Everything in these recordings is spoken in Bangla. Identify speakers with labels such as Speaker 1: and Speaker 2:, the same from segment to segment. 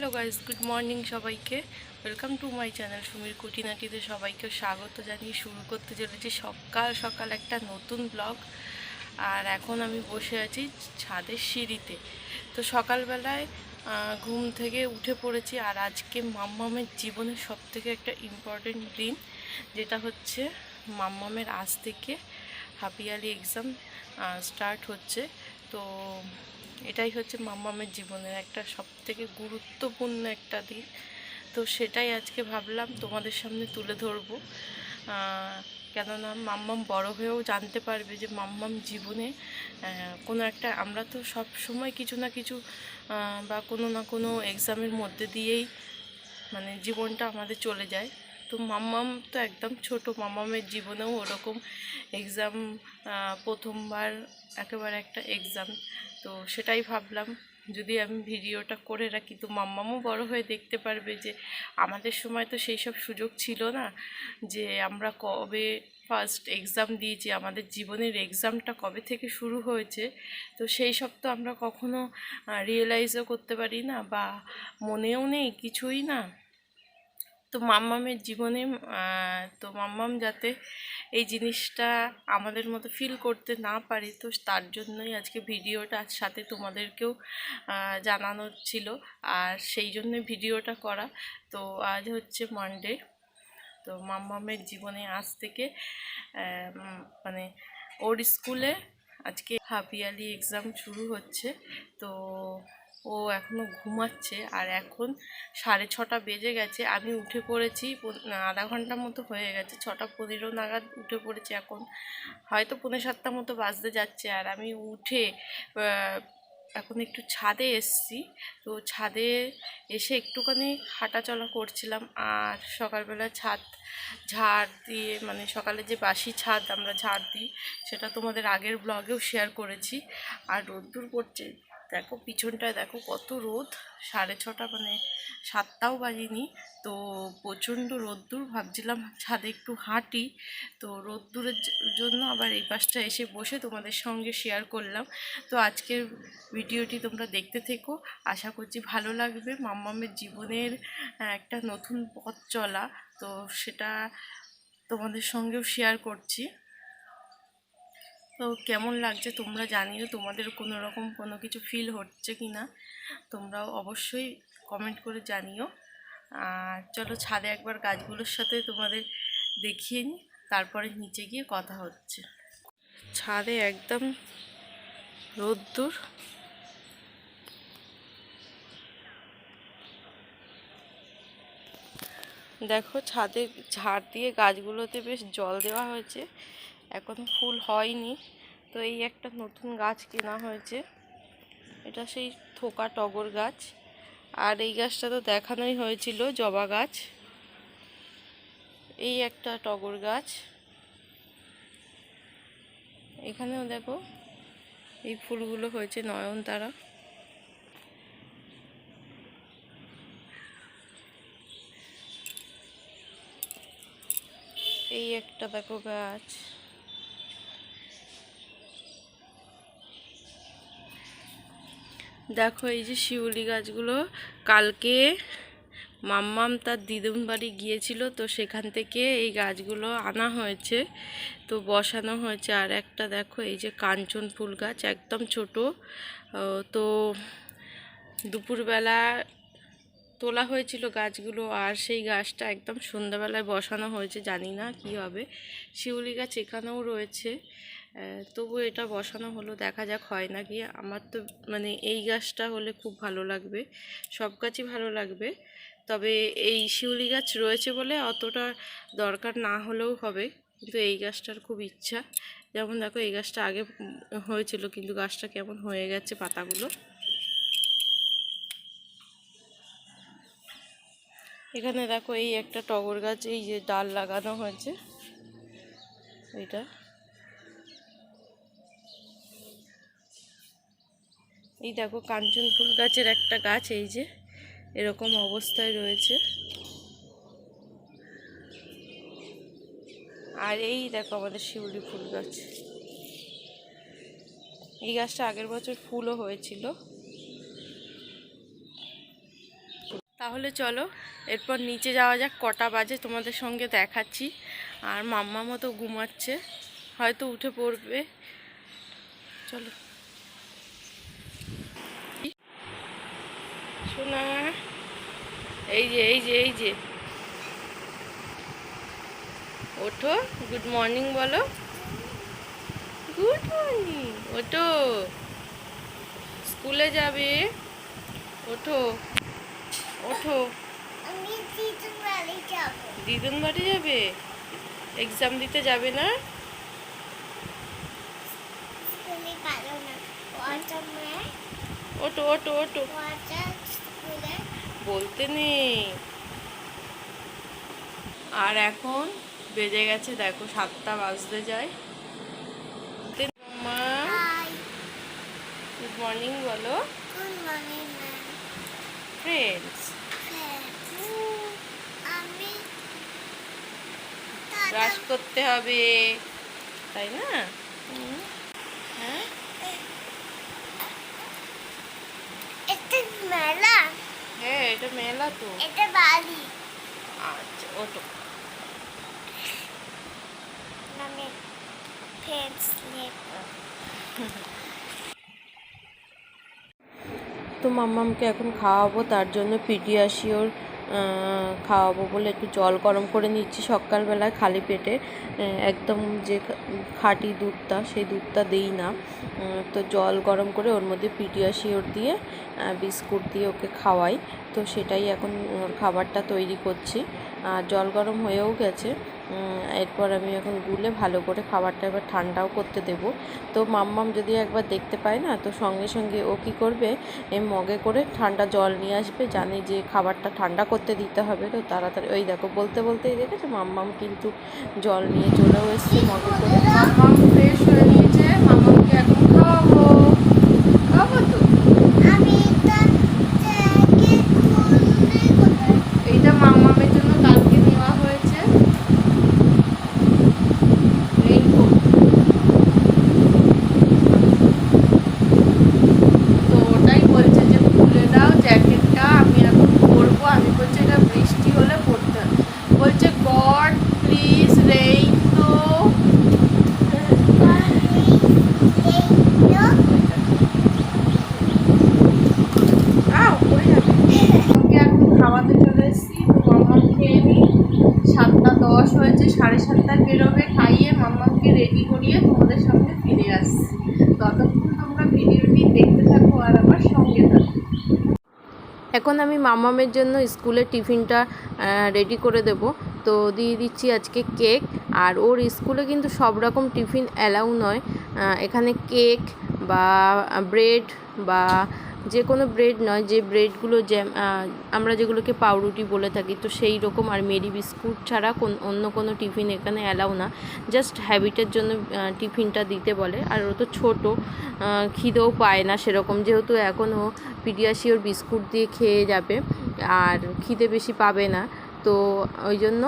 Speaker 1: হ্যালো গাইজ গুড মর্নিং সবাইকে। ওয়েলকাম টু মাই চ্যানেল সুমির কুটিনাটিতে সবাইকে স্বাগত জানিয়ে শুরু করতে চলেছি সকাল সকাল একটা নতুন ব্লগ। আর এখন আমি বসে আছি ছাদের সিঁড়িতে। তো সকালবেলায় ঘুম থেকে উঠে পড়েছি আর আজকে মাম্মামের জীবনের সব থেকে একটা ইম্পর্টেন্ট দিন, যেটা হচ্ছে মাম্মামের আজ থেকে হাফিয়ালি এক্সাম স্টার্ট হচ্ছে। তো এটাই হচ্ছে মাম্মামের জীবনের একটা সব থেকে গুরুত্বপূর্ণ একটা দিন। তো সেটাই আজকে ভাবলাম তোমাদের সামনে তুলে ধরবো। কেননা মাম্মাম বড় হয়েও জানতে পারবে যে মাম্মাম জীবনে কোনো একটা আমরা তো সব সময় কিছু না কিছু বা কোনো না কোনো এক্সামের মধ্যে দিয়েই মানে জীবনটা আমাদের চলে যায়। তো মাম্মাম তো একদম ছোট, মাম্মামের জীবনেও ওরকম এক্সাম প্রথমবার একেবারে একটা এক্সাম তো সেটাই ভাবলাম, যদি আমি ভিডিওটা করে রাখি তো মাম্মামও বড় হয়ে দেখতে পারবে যে আমাদের সময় তো সেই সব সুযোগ ছিল না যে আমরা কবে ফার্স্ট এক্সাম দিয়েছি, আমাদের জীবনের এক্সামটা কবে থেকে শুরু হয়েছে। তো সেই সব তো আমরা কখনো রিয়েলাইজও করতে পারি না বা মনেও নেই কিছুই না। তো মাম্মামের জীবনে তো মাম্মাম যাতে এই জিনিসটা আমাদের মতো ফিল করতে না পারে, তো তার জন্যই আজকে ভিডিওটা সাথে তোমাদেরকেও জানানোর ছিল। আর সেই জন্য ভিডিওটা করা। তো আজ হচ্ছে মানডে তো মাম্মামের জীবনে আজ থেকে মানে ওর স্কুলে আজকে হাফ ইয়ারলি এক্সাম শুরু হচ্ছে। তো ও এখনও ঘুমাচ্ছে আর এখন সাড়ে ছটা বেজে গেছে। আমি উঠে পড়েছি আধা ঘণ্টা মতো হয়ে গেছে। ছটা পনেরো নাগাদ উঠে পড়েছি এখন। হয়তো পনেরো সাতটা মতো বাজতে যাচ্ছে আর আমি উঠে এখন একটু ছাদে এসছি। তো ছাদে এসে একটুখানি হাঁটাচলা করছিলাম আর সকালবেলা ছাদ ঝাড় দিয়ে মানে সকালে যে বাসি ছাদ আমরা ঝাড় দিই, সেটা তোমাদের আগের ব্লগেও শেয়ার করেছি। আর রোদ্দুর পড়ছে। দেখো পিছনটায় দেখো কত রোদ। সাড়ে ছটা মানে সাতটাও বাজিনি। তো প্রচণ্ড রোদ্দুর, ভাবছিলাম ছাদে একটু হাঁটি। তো রোদ্দুরের জন্য আবার এই পাশটা এসে বসে তোমাদের সঙ্গে শেয়ার করলাম। তো আজকের ভিডিওটি তোমরা দেখতে থেকো। আশা করছি ভালো লাগবে। মাম্মামের জীবনের একটা নতুন পথ চলা। তো সেটা তোমাদের সঙ্গেও শেয়ার করছি। তো কেমন লাগছে তোমরা জানিও, তোমাদের কোনো রকম কোনো কিছু ফিল হচ্ছে কি না তোমরাও অবশ্যই কমেন্ট করে জানিও। আর চলো ছাদে একবার গাছগুলোর সাথে তোমাদের দেখিয়ে নিই তারপরে নিচে গিয়ে কথা হচ্ছে। ছাদে একদম রোদ্দুর। দেখো ছাদে ঝাড় দিয়ে গাছগুলোতে বেশ জল দেওয়া হয়েছে। এখনও ফুল হয়নি। তো এই একটা নতুন গাছ কেনা হয়েছে। এটা সেই থোকা টগর গাছ। আর এই গাছটা তো দেখানোই হয়েছিল, জবা গাছ। এই একটা টগর গাছ। এখানেও দেখো, এই ফুলগুলো হয়েছে নয়নতারা। এই একটা দেখো গাছ। দেখো এই যে শিউলি গাছগুলো, কালকে মাম্মাম তার দিদুন বাড়ি গিয়েছিল, তো সেখান থেকে এই গাছগুলো আনা হয়েছে, তো বসানো হয়েছে। আর একটা দেখো, এই যে কাঞ্চন ফুল গাছ, একদম ছোট। তো দুপুরবেলা তোলা হয়েছিল গাছগুলো, আর সেই গাছটা একদম সন্ধ্যাবেলায় বসানো হয়েছে, জানি না কি হবে। শিউলি গাছ এখানেও রয়েছে। তবু এটা বসানো হলো, দেখা যাক হয় না কি। আমার তো মানে এই গাছটা হলে খুব ভালো লাগবে, সব গাছই ভালো লাগবে। তবে এই শিউলি গাছ রয়েছে বলে অতটা দরকার না হলেও হবে, কিন্তু এই গাছটার খুব ইচ্ছা। যেমন দেখো, এই গাছটা আগে হয়েছিল, কিন্তু গাছটা কেমন হয়ে গেছে পাতাগুলো। এখানে দেখো, এই একটা টগর গাছ, এই যে ডাল লাগানো হয়েছে, এইটা। এই দেখো কাঞ্চন ফুল গাছের একটা গাছ, এই যে এরকম অবস্থায় রয়েছে। আর এই দেখো আমাদের শিউলি ফুল গাছ। এই গাছটা আগের বছর ফুলও হয়েছিল। তাহলে চলো, এরপর নিচে যাওয়া যাক, কটা বাজে তোমাদের সঙ্গে দেখাচ্ছি। আর মাম্মা মতো ঘুমাচ্ছে, হয়তো উঠে পড়বে। চলো। শোনা এই যে এই যে এই যে। ওঠো গুড মর্নিং বলো। গুড মর্নিং ওঠো। স্কুলে যাবে। ওঠো। ওঠো।
Speaker 2: দিদুন বাড়ি যাব?
Speaker 1: এক্সাম দিতে যাবে না? ওটো ওটো ওটো বলতে নেই আর এখন বেজে গেছে দেখো সাতটা বাজতে যায় মা গুড মর্নিং বলো
Speaker 2: গুড মর্নিং
Speaker 1: ফ্রেন্ডস ব্রাশ করতে হবে তাই না। হ্যাঁ
Speaker 2: মেলা
Speaker 1: হ্যাঁ এটা মেলা তো।
Speaker 2: এটা বাড়ি
Speaker 1: আচ্ছা ওটো।
Speaker 2: আমি ফ্রেন্ডস
Speaker 1: তো মাম্মামকে এখন খাওয়াবো তার জন্য পিডিয়াশিওর খাওয়াবো বলে একটু জল গরম করে নিচ্ছি সকালবেলায় খালি পেটে। একদম যে খাঁটি দুধটা, সেই দুধটা দেই না। তো জল গরম করে ওর মধ্যে পিডিয়াশিওর দিয়ে বিস্কুট দিয়ে ওকে খাওয়াই। তো সেটাই এখন ওর খাবারটা তৈরি করছি। আর জল গরম হয়েও গেছে। এরপর আমি এখন গুলে ভালো করে খাবারটা এবার ঠান্ডাও করতে দেব। তো মাম্মাম যদি একবার দেখতে পায় না, তো সঙ্গে সঙ্গে ও কী করবে এই মগে করে ঠান্ডা জল নিয়ে আসবে, জানে যে খাবারটা ঠান্ডা করতে দিতে হবে, তো তাড়াতাড়ি, ওই দেখো বলতে বলতেই দেখেছ মাম্মাম কিন্তু জল নিয়ে চলেও এসছে মগে করে মাম্মাম ফ্রেশ হয়ে নিয়েছে মাম্মামকে এখন খাওয়াবো খাওয়াবো তো
Speaker 2: আমি এটা জ্যাকেট খুললে কোথায়
Speaker 1: এইটা মাম্মামের জন্য কালকে নেওয়া হয়েছে রেইনকোট তো ওটাই বলছে যে খুলে দাও জ্যাকেটটা আমি এখন পরবো আমি বলছি এটা বৃষ্টি হলে পরতে হবে বলছে গড প্লিজ রেইন তো আও পড়ে যাবে ওকে এখন খাওয়াতে চলে এসেছি তো মাম্মাম খেয়ে নিই সাতটা দশ হয়েছে সাড়ে সাতটায় বেরোবে খাইয়ে মাম্মামকে রেডি করিয়ে তোমাদের সঙ্গে ফিরে আসছি ততক্ষণ তোমরা ভিডিওটি দেখতে থাকো আর আমার সঙ্গে থাকো এখন আমি মামামের জন্য স্কুলে টিফিনটা রেডি করে দেব। তো দিয়ে দিচ্ছি আজকে কেক আর ওর স্কুলে কিন্তু সব রকম টিফিন অ্যালাউ নয়। এখানে কেক বা ব্রেড বা যে কোনো ব্রেড নয়, যে ব্রেডগুলো জ্যাম আমরা যেগুলোকে পাউরুটি বলে থাকি, তো সেই রকম আর মেরি বিস্কুট ছাড়া কোন, অন্য কোনো টিফিন এখানে অ্যালাউ না। জাস্ট হ্যাবিটের জন্য টিফিনটা দিতে বলে। আর ও তো ছোটো খিদেও পায় না সেরকম। যেহেতু এখনও পিডিয়াশিওর বিস্কুট দিয়ে খেয়ে যাবে, আর খিদে বেশি পাবে না। তো ওই জন্য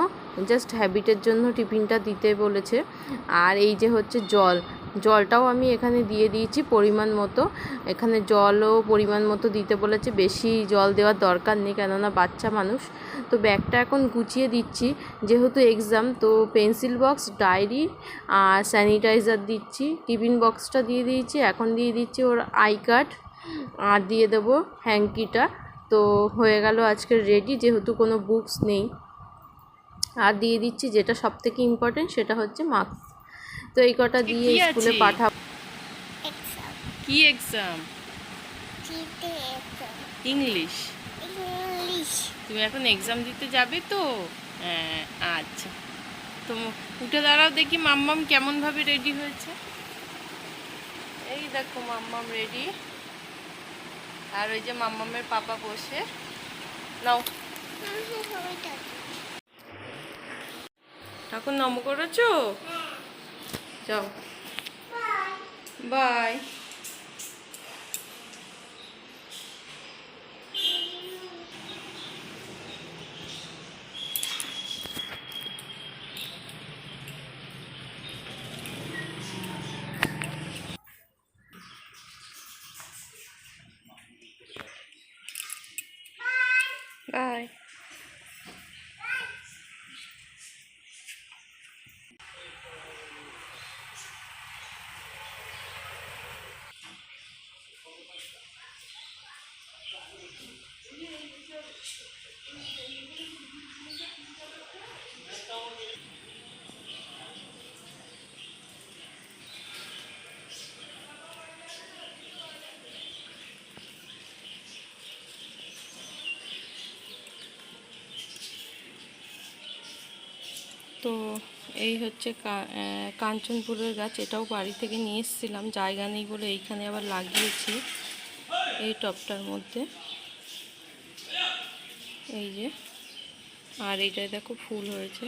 Speaker 1: জাস্ট হ্যাবিটের জন্য টিফিনটা দিতে বলেছে। আর এই যে হচ্ছে জল জলটাও আমি এখানে দিয়ে দিয়েছি পরিমাণ মতো। এখানে জলও পরিমাণ মতো দিতে বলেছে, বেশি জল দেওয়ার দরকার নেই কেননা বাচ্চা মানুষ। তো ব্যাগটা এখন গুছিয়ে দিচ্ছি, যেহেতু এক্সাম তো পেন্সিল বক্স ডায়েরি আর স্যানিটাইজার দিচ্ছি, টিফিন বক্সটা দিয়ে দিয়েছি, এখন দিয়ে দিচ্ছি ওর আই কার্ড আর দিয়ে দেবো হ্যাঙ্কিটা। তো হয়ে গেল আজকের রেডি যেহেতু কোনো বুকস নেই। আর দিয়ে দিচ্ছি যেটা সব থেকে ইম্পর্টেন্ট সেটা হচ্ছে মাস্ক তো এই কটা দিয়ে স্কুলে? পাঠাবো।
Speaker 2: এক্সাম
Speaker 3: কি এক্সাম
Speaker 2: এক্সাম
Speaker 3: ইংলিশ
Speaker 2: ইংলিশ
Speaker 3: তুমি এখন এক্সাম দিতে যাবে তো? হ্যাঁ আচ্ছা। তো উঠে দাঁড়াও দেখি মাম্মাম কেমনভাবে রেডি হয়েছে।
Speaker 1: এই দেখো মাম্মাম রেডি আর ওই যে মাম্মামের পাপা বসে। নাও। ঠাকুর নম করেছ? যাও বাই Bye. তো এই হচ্ছে কাঞ্চনপুরের গাছ, এটাও বাড়ি থেকে নিয়ে এসেছিলাম, জায়গা নেই বলে এইখানে আবার লাগিয়েছি এই টবটার মধ্যে। এই যে, আর এইটায় দেখো ফুল হয়েছে।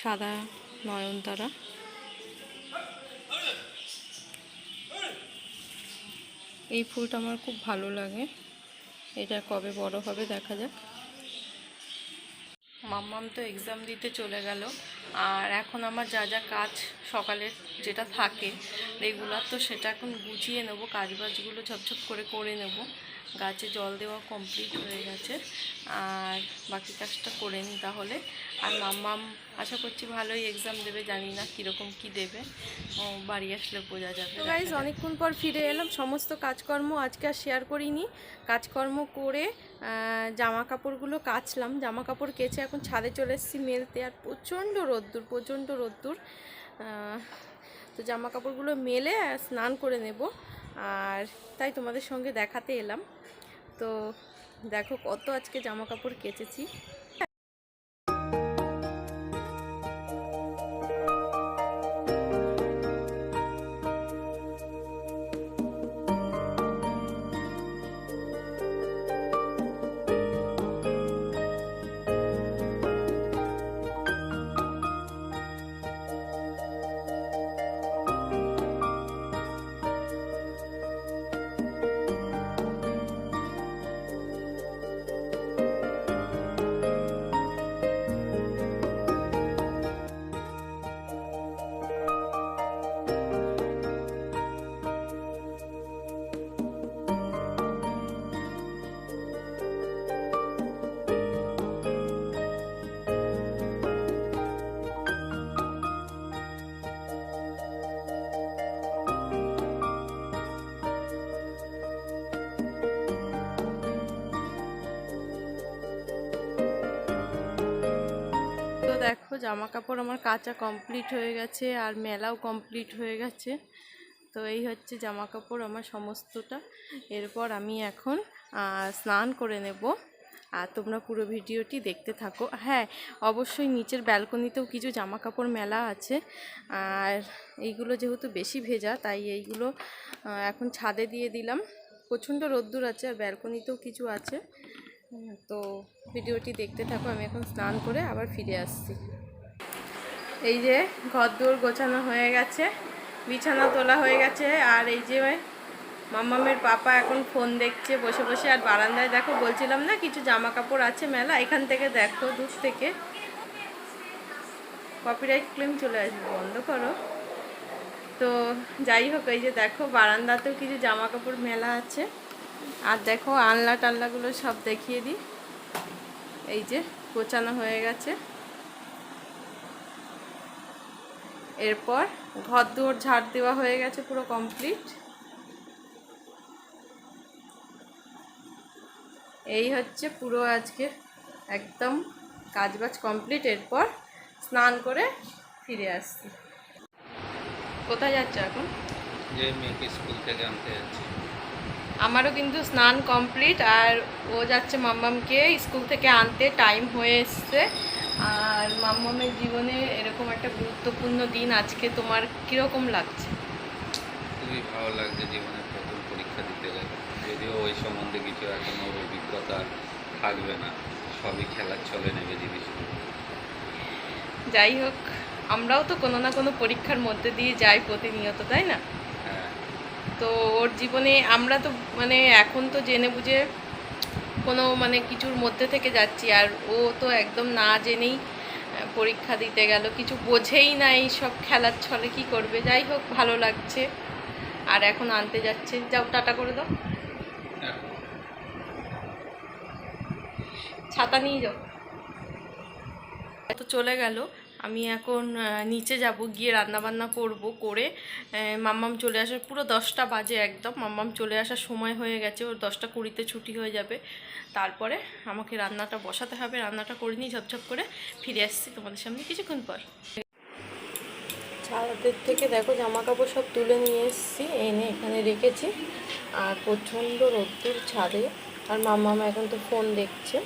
Speaker 1: সাদা নয়নতারা। এই ফুলটা আমার খুব ভালো লাগে। এটা কবে বড় হবে দেখা যাক। মাম্মাম তো এক্সাম দিতে চলে গেল। আর এখন আমার যা যা কাজ সকালের যেটা থাকে, রেগুলার তো সেটা এখন গুছিয়ে নেব, কাজবাজগুলো ঝপঝপ করে করে নেব। গাছে জল দেওয়া কমপ্লিট হয়ে গেছে। আর বাকি কাজটা করে নিই তাহলে। আর মাম্মাম আশা করছি ভালোই এক্সাম দেবে জানি না কীরকম কি দেবে। ও বাড়ি আসলে বোঝা যাবে। গাইজ অনেকক্ষণ পর ফিরে এলাম। সমস্ত কাজকর্ম আজকে আর শেয়ার করিনি। কাজকর্ম করে জামা কাপড়গুলো কাচলাম। জামা কাপড় কেচে এখন ছাদে চলে এসেছি মেলতে। আর প্রচণ্ড রোদ্দুর প্রচণ্ড রোদ্দুর। তো জামা কাপড়গুলো মেলে স্নান করে নেব। আর তাই তোমাদের সঙ্গে দেখাতে এলাম। তো দেখো কত আজকে জামা কাপড় কেচেছি। জামা কাপড় আমার কাঁচা কমপ্লিট হয়ে গেছে আর মেলাও কমপ্লিট হয়ে গেছে। তো এই হচ্ছে জামা কাপড় আমার সমস্তটা। এরপর আমি এখন স্নান করে নেব। আর তোমরা পুরো ভিডিওটি দেখতে থাকো। হ্যাঁ অবশ্যই নিচের ব্যালকনিতেও কিছু জামা কাপড় মেলা আছে। আর এইগুলো যেহেতু বেশি ভেজা, তাই এইগুলো এখন ছাদে দিয়ে দিলাম। প্রচণ্ড রোদ্দুর আছে আর ব্যালকনিতেও কিছু আছে। তো ভিডিওটি দেখতে থাকো। আমি এখন স্নান করে আবার ফিরে আসছি। এই যে ঘর গোছানো হয়ে গেছে, বিছানা তোলা হয়ে গেছে, আর এই যে মাম্মামের পাপা এখন ফোন দেখছে বসে বসে, আর বারান্দায় দেখো, বলছিলাম না কিছু জামা কাপড় আছে মেলা, এখান থেকে দেখো দূর থেকে। কপিরাইট ক্লেম চলে আসবে, বন্ধ করো। তো যাই হোক, এই যে দেখো, বারান্দাতেও কিছু জামা কাপড় মেলা আছে। আর দেখো আনলা টাল্লাগুলো সব দেখিয়ে দিই। এই যে গোছানো হয়ে গেছে। এরপর ঘর দুয়ার ঝাড় দেওয়া হয়ে গেছে পুরো কমপ্লিট এই হচ্ছে পুরো আজকে একদম কাজবাজ কমপ্লিট এরপর স্নান করে ফিরে আসছি। কোথায় যাচ্ছ এখন?
Speaker 4: যে মেয়েকে স্কুল থেকে আনতে যাচ্ছি।
Speaker 1: আমারও কিন্তু স্নান কমপ্লিট আর ও যাচ্ছে মাম্মামকে স্কুল থেকে আনতে। টাইম হয়ে এসছে। আর মাম্মামের জীবনে এরকম একটা গুরুত্বপূর্ণ দিন আজকে তোমার কীরকম লাগছে?
Speaker 4: খুবই ভালো লাগছে জীবনের প্রথম পরীক্ষা দিতে গেলে। যদিও ওই সম্বন্ধে কিছু এখন ওর অভিজ্ঞতা থাকবে না। সবই খেলার চলে নেবে জিনিসগুলো
Speaker 1: যাই হোক আমরাও তো কোনো না কোনো পরীক্ষার মধ্যে দিয়ে যাই প্রতিনিয়ত তাই না?
Speaker 4: হ্যাঁ।
Speaker 1: তো ওর জীবনে আমরা তো মানে এখন তো জেনে বুঝে কোনো মানে কিছুর মধ্যে থেকে যাচ্ছি আর ও তো একদম না জেনেই পরীক্ষা দিতে গেল। কিছু বোঝেই না এই সব খেলার ছলে কি করবে। যাই হোক, ভালো লাগছে। আর এখন আনতে যাচ্ছে। যাও, টাটা করে দাও। ছাতা নিয়ে যাও। তো চলে গেল। আমি এখন নিচে যাব, গিয়ে রান্না বান্না করব, করে মাম্মাম চলে আসার, পুরো দশটা বাজে একদম, মাম্মাম চলে আসার সময় হয়ে গেছে, ওর দশটা কুড়িতে ছুটি হয়ে যাবে। তারপরে আমাকে রান্নাটা বসাতে হবে, রান্নাটা করে নিই ঝপঝপ করে ফিরে আসছি তোমাদের সামনে কিছুক্ষণ পর। ছাদের থেকে দেখো জামা কাপড় সব তুলে নিয়ে এসেছি, এনে এখানে রেখেছি, আর প্রচণ্ড রোদ্দুর ছাদে, আর মাম্মাম এখন তো ফোন দেখছে,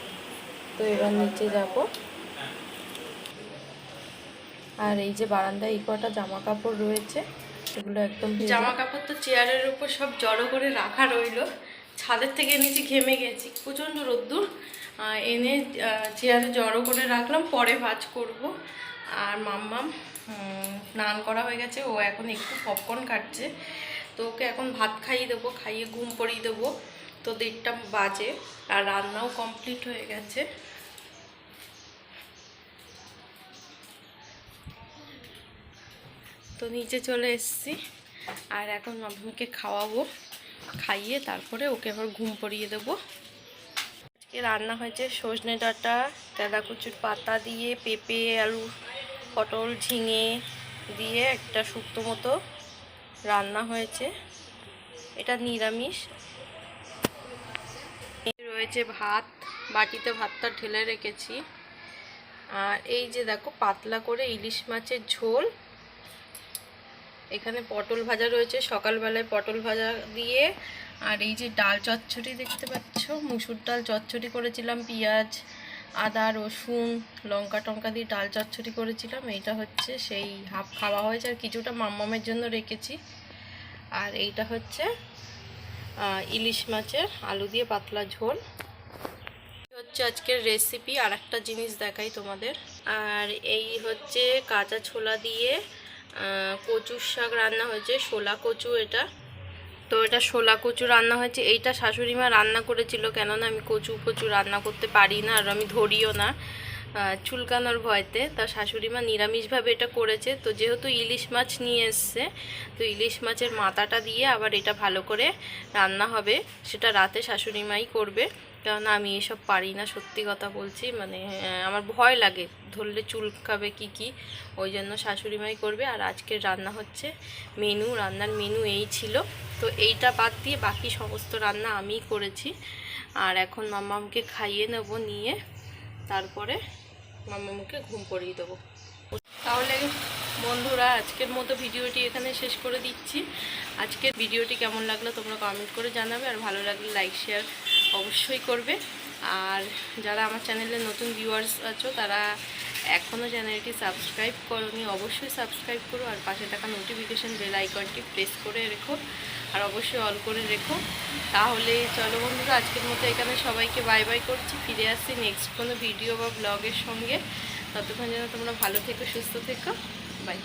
Speaker 1: তো এবার নিচে যাব। আর এই যে বারান্দায় এই কটা জামা কাপড় রয়েছে এগুলো একদম জামা কাপড় তো চেয়ারের উপর সব জড়ো করে রাখা রইল। ছাদের থেকে নিচে ঘেমে গেছি, প্রচণ্ড রোদ্দুর। এনে চেয়ারে জড়ো করে রাখলাম, পরে ভাজ করব। আর মাম্মাম স্নান করা হয়ে গেছে, ও এখন একটু পপকর্ন কাটছে তো ওকে এখন ভাত খাইয়ে দেবো, খাইয়ে ঘুম পড়িয়ে দেবো। তো দেড়টা বাজে, আর রান্নাও কমপ্লিট হয়ে গেছে। তো নিচে চলে এসেছি। আর এখন মাম্মাকে খাওয়াবো, খাইয়ে তারপরে ওকে আবার ঘুম পড়িয়ে দেবো। আজকে রান্না হয়েছে সজনে ডাঁটা, তেলাকুচুর পাতা দিয়ে পেঁপে, আলু, পটল ঝিঙে দিয়ে একটা শুক্তো মতো রান্না হয়েছে। এটা নিরামিষ। রয়েছে ভাত, বাটিতে ভাতটা ঢেলে রেখেছি। আর এই যে দেখো, পাতলা করে ইলিশ মাছের ঝোল এখানে পটল ভাজা রয়েছে। সকালবেলায় পটল ভাজা দিয়ে, আর এই যে ডাল চচ্চড়ি দেখতে পাচ্ছ, মুসুর ডাল চচ্চড়ি করেছিলাম, পেঁয়াজ, আদা, রসুন, লঙ্কা টঙ্কা দিয়ে ডাল চচ্চড়ি করেছিলাম। এইটা হচ্ছে সেই হাফ খাওয়া হয়েছে, আর কিছুটা মাম্মামের জন্য রেখেছি। আর এইটা হচ্ছে ইলিশ মাছের আলু দিয়ে পাতলা ঝোল। হচ্ছে আজকের রেসিপি আর একটা জিনিস দেখাই তোমাদের। আর এই হচ্ছে কাঁচা ছোলা দিয়ে কচুর শাক রান্না হয়েছে, শোলা কচু এটা। তো এটা শোলা কচু রান্না হয়েছে। এইটা শাশুড়ি মা রান্না করেছিল, কেননা আমি কচু কচু রান্না করতে পারি না, আর আমি ধরিও না। চুলকানোর ভয়তে। তা শাশুড়ি মা নিরামিষভাবে এটা করেছে। তো যেহেতু ইলিশ মাছ নিয়ে এসছে, তো ইলিশ মাছের মাথাটা দিয়ে আবার এটা ভালো করে রান্না হবে। সেটা রাতে শাশুড়ি মাই করবে। কেননা আমি এসব পারি না, সত্যি কথা বলছি। মানে আমার ভয় লাগে ধরলে চুল খাবে কি কি, ওই জন্য শাশুড়ি মাই করবে। আর আজকের রান্না হচ্ছে মেনু, রান্নার মেনু এই ছিল। তো এইটা বাদ দিয়ে বাকি সমস্ত রান্না আমিই করেছি। আর এখন মাম্মামকে খাইয়ে নেব, নিয়ে তারপরে মাম্মামকে ঘুম পড়িয়ে দেবো। তাহলে বন্ধুরা, আজকের মতো ভিডিওটি এখানে শেষ করে দিচ্ছি। আজকের ভিডিওটি কেমন লাগল তোমরা কমেন্ট করে জানাবে। আর ভালো লাগলে লাইক শেয়ার অবশ্যই করবে। আর যারা আমার চ্যানেলে নতুন ভিউয়ার্স আছো, তারা এখনও চ্যানেলটি সাবস্ক্রাইব করোনি, অবশ্যই সাবস্ক্রাইব করো আর পাশে থাকা নোটিফিকেশান বেল আইকনটি প্রেস করে রেখো আর অবশ্যই অল করে রেখো। তাহলে চলো বন্ধুরা, আজকের মতো এখানে সবাইকে বাই বাই করছি। ফিরে আসছি নেক্সট কোনো ভিডিও বা ব্লগের সঙ্গে। ততক্ষণ যেন তোমরা ভালো থেকো, সুস্থ থেকো। বাই